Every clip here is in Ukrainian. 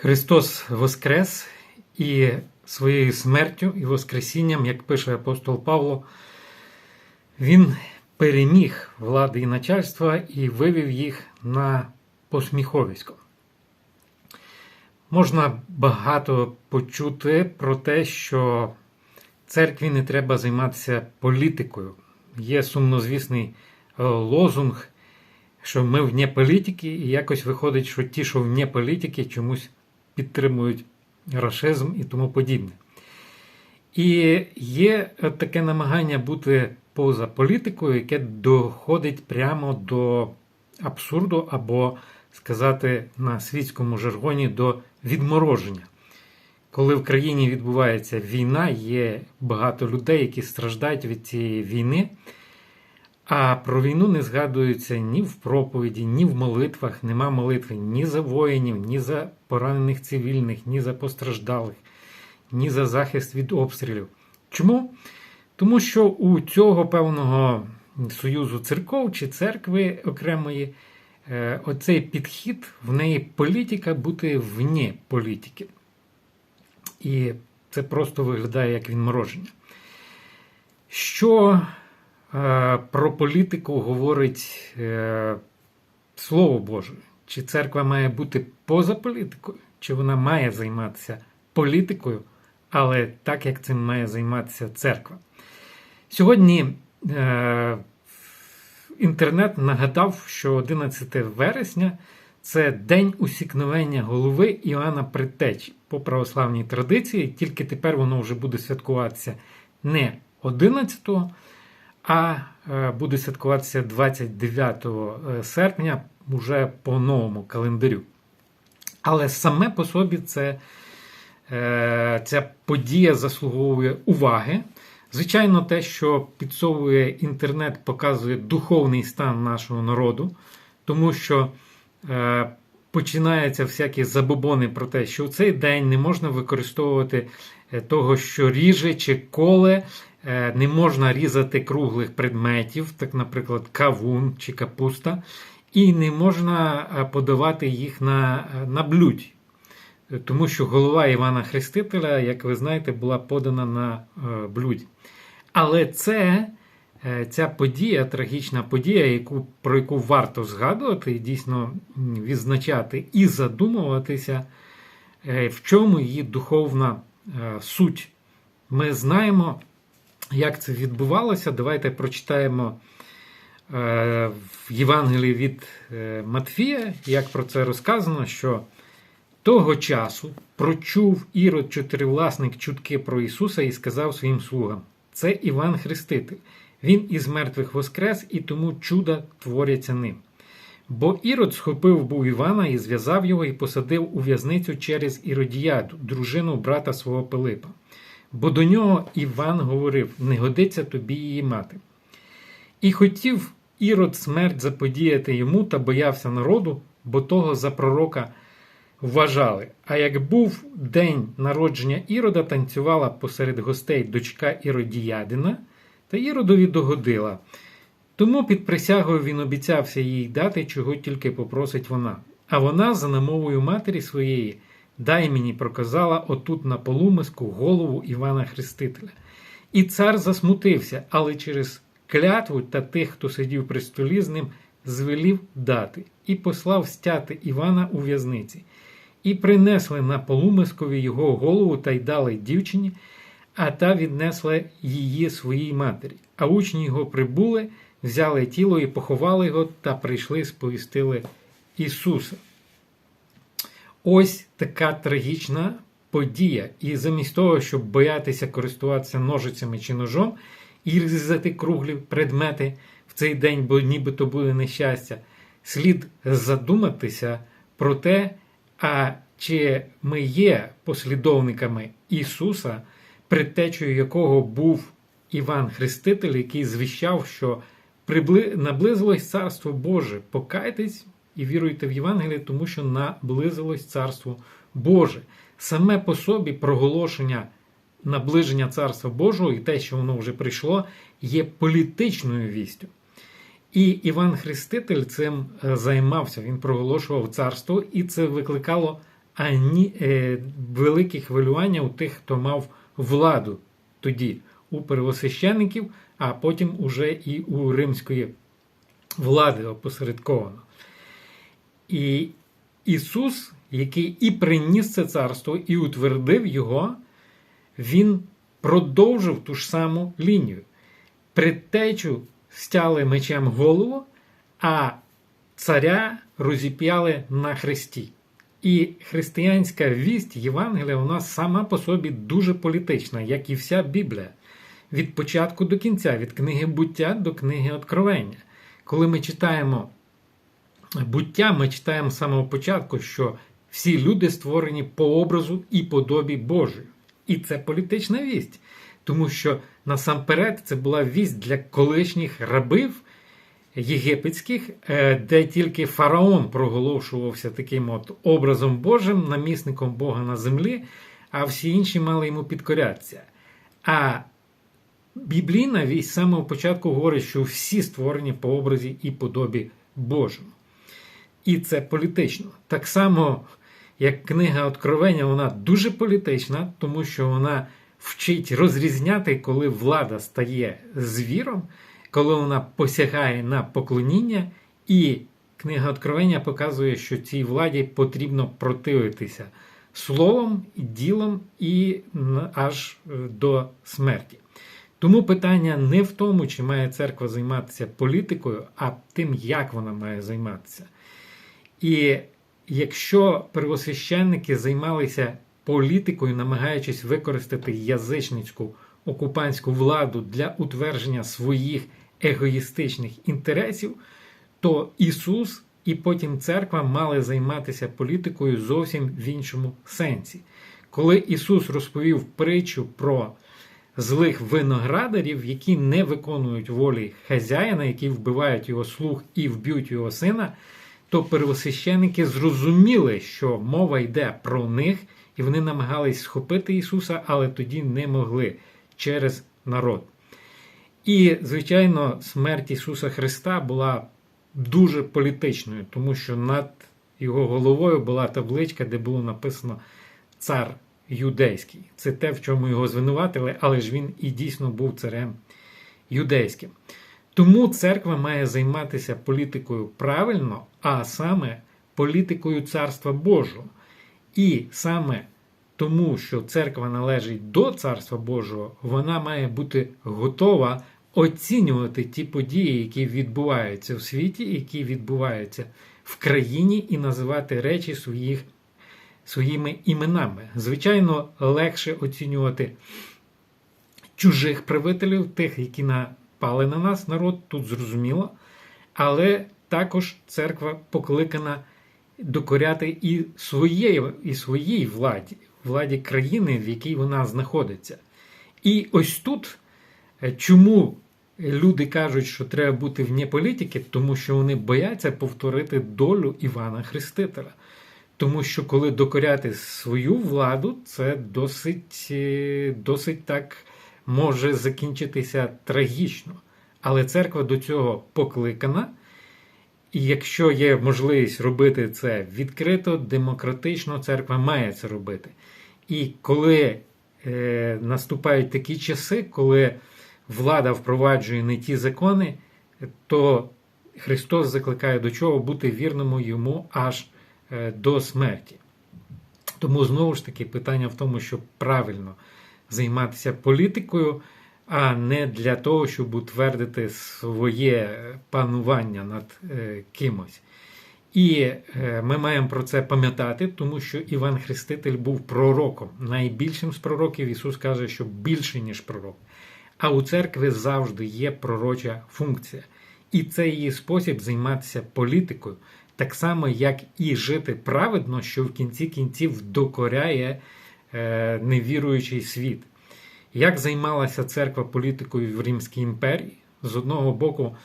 Христос Воскрес і своєю смертю і Воскресінням, як пише апостол Павло, Він переміг влади і начальства і вивів їх на посміховисько. Можна багато почути про те, що церкві не треба займатися політикою. Є сумнозвісний е, лозунг, що ми вне політики, і якось виходить, що ті, що вне політики, чомусь підтримують рашизм і тому подібне. І є таке намагання бути поза політикою, яке доходить прямо до абсурду, або сказати на світському жаргоні до відмороження. Коли в країні відбувається війна, є багато людей, які страждають від цієї війни. А про війну не згадується ні в проповіді, ні в молитвах. Нема молитви ні за воїнів, ні за поранених цивільних, ні за постраждалих, ні за захист від обстрілів. Чому? Тому що у цього певного союзу церков чи церкви окремої е, оцей підхід в неї політика бути вні політики. І це просто виглядає як відмороження. Що про політику говорить е, Слово Боже? Чи церква має бути поза політикою, чи вона має займатися політикою, але так як цим має займатися церква? Сьогодні е, інтернет нагадав, що 11 вересня це день усікновення голови Іоанна Предтечі по православній традиції, тільки тепер воно вже буде святкуватися не 11-го, а е, буде святкуватися 29 серпня уже по новому календарю. Але саме по собі це, е, ця подія заслуговує уваги. Звичайно, те, що підсовує інтернет, показує духовний стан нашого народу, тому що е, починаються всякі забобони про те, що в цей день не можна використовувати е, того, що ріже чи коле, е, не можна різати круглих предметів, так, наприклад, кавун чи капуста, і не можна е, подавати їх на, на блюді. Тому що голова Івана Хрестителя, як ви знаєте, була подана на блюді. Але це ця подія, трагічна подія, яку, про яку варто згадувати, і дійсно відзначати і задумуватися, в чому її духовна суть. Ми знаємо, як це відбувалося. Давайте прочитаємо в Євангелії від Матфія, як про це розказано, що того часу прочув Ірод чотиривласник чутки про Ісуса і сказав своїм слугам: Це Іван Хреститель. Він із мертвих воскрес, і тому чуда творяться ним. Бо Ірод схопив був Івана і зв'язав його і посадив у в'язницю через Іродіяду, дружину брата свого Пилипа. Бо до нього Іван говорив: не годиться тобі її мати. І хотів Ірод смерть заподіяти йому та боявся народу, бо того за пророка вважали. А як був день народження Ірода, танцювала посеред гостей дочка Іродіядина, та Іродові догодила. Тому під присягою він обіцявся їй дати, чого тільки попросить вона. А вона, за намовою матері своєї, дай мені проказала отут на полумиску голову Івана Хрестителя. І цар засмутився, але через клятву та тих, хто сидів при столі з ним, звелів дати, і послав стяти Івана у в'язниці. І принесли на полумискові його голову та й дали дівчині, а та віднесла її своїй матері. А учні його прибули, взяли тіло і поховали його, та прийшли, сповістили Ісуса. Ось така трагічна подія. І замість того, щоб боятися користуватися ножицями чи ножом і різати круглі предмети в цей день, бо нібито буде нещастя, слід задуматися про те, а чи ми є послідовниками Ісуса, предтечею якого був Іван Хреститель, який звіщав, що наблизилось Царство Боже. Покайтесь і віруйте в Євангеліє, тому що наблизилось Царство Боже. Саме по собі проголошення наближення Царства Божого і те, що воно вже прийшло, є політичною вістю. І Іван Хреститель цим займався, він проголошував царство, і це викликало а ні, е, великі хвилювання у тих, хто мав владу тоді у первосвящеників, а потім уже і у римської влади опосередковано. І Ісус, який і приніс це царство, і утвердив його, Він продовжив ту ж саму лінію. Предтечу стяли мечем голову, а царя розіп'яли на хресті. І християнська вість Євангелія нас сама по собі дуже політична, як і вся Біблія. Від початку до кінця, від книги буття до книги Откровення. Коли ми читаємо буття, ми читаємо з самого початку, що всі люди створені по образу і подобі Божої. І це політична вість. Тому що насамперед це була вість для колишніх рабів єгипетських, е, де тільки фараон проголошувався таким от образом Божим, намісником Бога на землі, а всі інші мали йому підкорятися. А біблійна вість з самого початку говорить, що всі створені по образі і подобі Божому. І це політично. Так само, як книга Откровення, вона дуже політична, тому що вона вчить розрізняти, коли влада стає звіром, коли вона посягає на поклоніння, і книга Откровення показує, що цій владі потрібно противитися словом, ділом і аж е, до смерті. Тому питання не в тому, чи має церква займатися політикою, а тим, як вона має займатися. І якщо первосвященники займалися політикою, намагаючись використати язичницьку окупантську владу для утвердження своїх егоїстичних інтересів, то Ісус і потім церква мали займатися політикою зовсім в іншому сенсі. Коли Ісус розповів притчу про злих виноградарів, які не виконують волі хазяїна, які вбивають його слух і вб'ють його сина, то первосвященники зрозуміли, що мова йде про них, і вони намагались схопити Ісуса, але тоді не могли через народ. І, звичайно, смерть Ісуса Христа була дуже політичною, тому що над його головою була табличка, де було написано Цар юдейський. Це те, в чому його звинуватили, але ж він і дійсно був царем юдейським. Тому церква має займатися політикою правильно, а саме політикою Царства Божого. І саме тому, що церква належить до Царства Божого, вона має бути готова оцінювати ті події, які відбуваються в світі, які відбуваються в країні, і називати речі своїх, своїми іменами. Звичайно, легше оцінювати чужих правителів, тих, які напали на нас, народ, тут зрозуміло. Але також церква покликана докоряти і своєї, і своїй владі, владі країни, в якій вона знаходиться. І ось тут чому люди кажуть, що треба бути вне політики, тому що вони бояться повторити долю Івана Хрестителя. Тому що коли докоряти свою владу, це досить, е, досить так може закінчитися трагічно. Але церква до цього покликана. І якщо є можливість робити це відкрито, демократично, церква має це робити. І коли е, наступають такі часи, коли влада впроваджує не ті закони, то Христос закликає до чого бути вірному йому аж е, до смерті. Тому знову ж таки питання в тому, щоб правильно займатися політикою, а не для того, щоб утвердити своє панування над е, кимось. І е, ми маємо про це пам'ятати, тому що Іван Хреститель був пророком. Найбільшим з пророків Ісус каже, що більше, ніж пророк. А у церкві завжди є пророча функція. І це її спосіб займатися політикою, так само, як і жити праведно, що в кінці кінців докоряє е, невіруючий світ. Як займалася церква політикою в Римській імперії? З одного боку,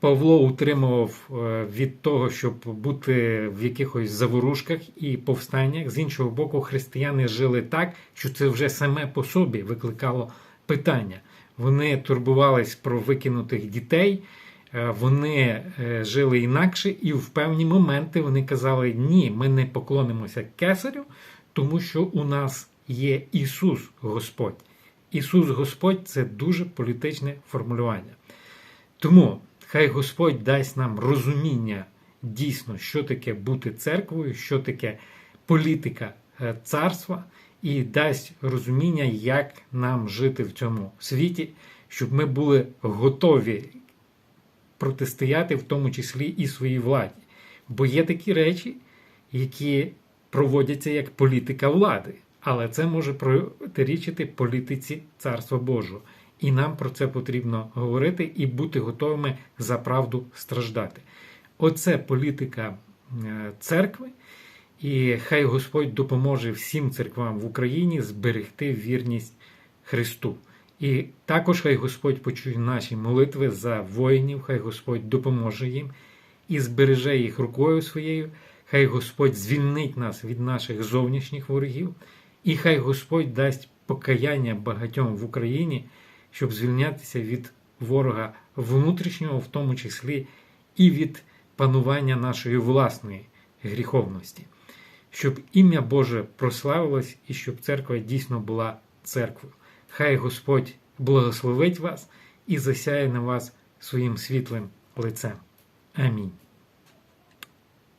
Павло утримував е, від того, щоб бути в якихось заворушках і повстаннях. З іншого боку, християни жили так, що це вже саме по собі викликало питання. Вони турбувались про викинутих дітей, е, вони е, жили інакше, і в певні моменти вони казали: ні, ми не поклонимося кесарю, тому що у нас є Ісус Господь. Ісус Господь це дуже політичне формулювання. Тому хай Господь дасть нам розуміння дійсно, що таке бути церквою, що таке політика е, царства, і дасть розуміння, як нам жити в цьому світі, щоб ми були готові протистояти, в тому числі і своїй владі. Бо є такі речі, які проводяться як політика влади, але це може протирічити політиці Царства Божого. І нам про це потрібно говорити і бути готовими за правду страждати. Оце політика е, церкви, і хай Господь допоможе всім церквам в Україні зберегти вірність Христу. І також хай Господь почує наші молитви за воїнів, хай Господь допоможе їм і збереже їх рукою своєю. Хай Господь звільнить нас від наших зовнішніх ворогів, і хай Господь дасть покаяння багатьом в Україні, щоб звільнятися від ворога внутрішнього, в тому числі і від панування нашої власної гріховності, щоб ім'я Боже прославилось і щоб церква дійсно була церквою. Хай Господь благословить вас і засяє на вас своїм світлим лицем. Амінь.